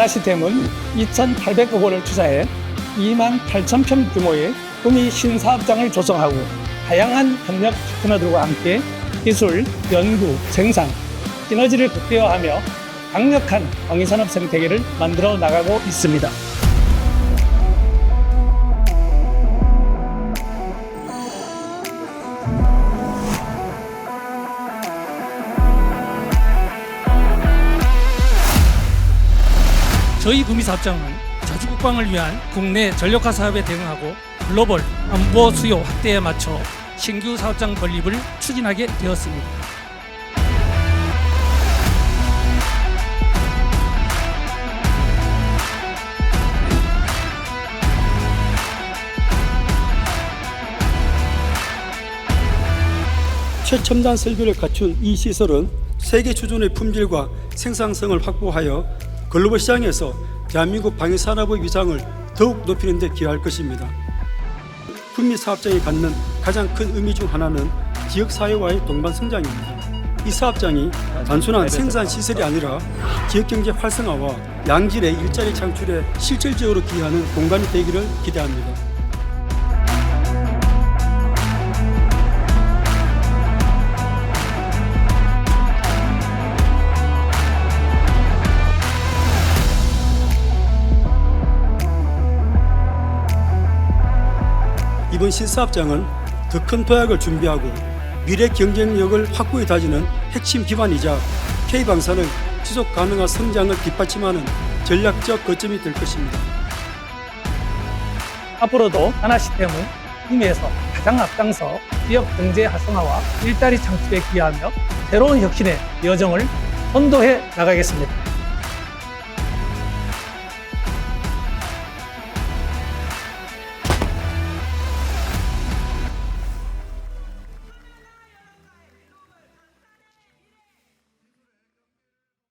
하나시스템은 2,800억 원을 투자해 2만 8천 평 규모의 구미 신사업장을 조성하고 다양한 협력 파트너들과 함께 기술, 연구, 생산, 시너지를 극대화하며 강력한 광위산업 생태계를 만들어 나가고 있습니다. 저희 구미 사업장은 자주 국방을 위한 국내 전력화 사업에 대응하고 글로벌 안보 수요 확대에 맞춰 신규 사업장 건립을 추진하게 되었습니다. 최첨단 설비를 갖춘 이 시설은 세계 수준의 품질과 생산성을 확보하여 글로벌 시장에서 대한민국 방위산업의 위상을 더욱 높이는 데 기여할 것입니다. 군미 사업장이 갖는 가장 큰 의미 중 하나는 지역 사회와의 동반 성장입니다. 이 사업장이 단순한 생산 시설이 아니라 지역 경제 활성화와 양질의 일자리 창출에 실질적으로 기여하는 공간이 되기를 기대합니다. 이번 신사업장은 더 큰 도약을 준비하고 미래 경쟁력을 확고히 다지는 핵심 기반이자 K방산의 지속 가능한 성장을 뒷받침하는 전략적 거점이 될 것입니다. 앞으로도 하나시스템은 구미에서 가장 앞장서 지역 경제 활성화와 일자리 창출에 기여하며 새로운 혁신의 여정을 선도해 나가겠습니다.